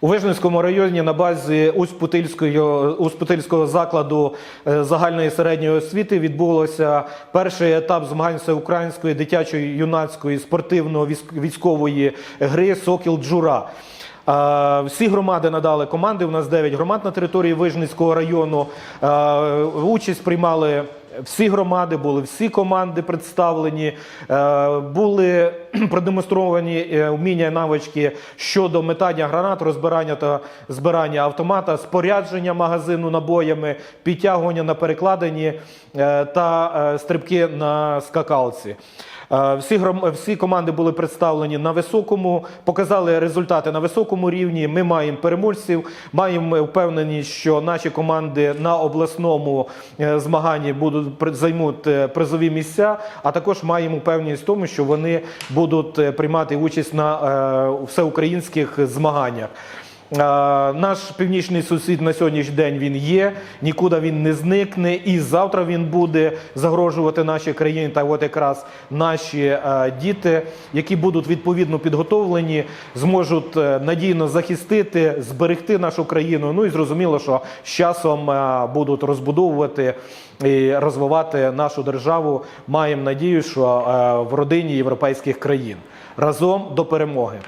У Вижницькому районі на базі Усть-Путильського закладу е, загальної середньої освіти відбулося перший етап змагань всеукраїнської дитячої юнацької спортивно-військової гри Сокіл Джура. Е, Всі громади надали команди. У нас 9 громад на території Вижницького району. Е, Участь приймали всі громади, були всі команди представлені, е, були продемонстровані е, вміння і навички щодо метання гранат, розбирання та збирання автомата, спорядження магазину набоями, підтягування на перекладині е, та стрибки на скакалці. Всі гром- всі команди були представлені на високому, показали результати на високому рівні. Ми маємо переможців, маємо впевненість, що наші команди на обласному змаганні будуть займуть е, призові місця. А також маємо впевненість в тому, що вони будуть е, приймати участь на е, всеукраїнських змаганнях. Наш північний сусід на сьогоднішній день він є, нікуди він не зникне, і завтра він буде загрожувати нашій країні. Та от якраз наші е, діти, які будуть відповідно підготовлені, зможуть е, надійно захистити, зберегти нашу країну. Ну і зрозуміло, що з часом е, будуть розбудовувати і розвивати нашу державу. Маємо надію, що в родині європейських країн разом до перемоги.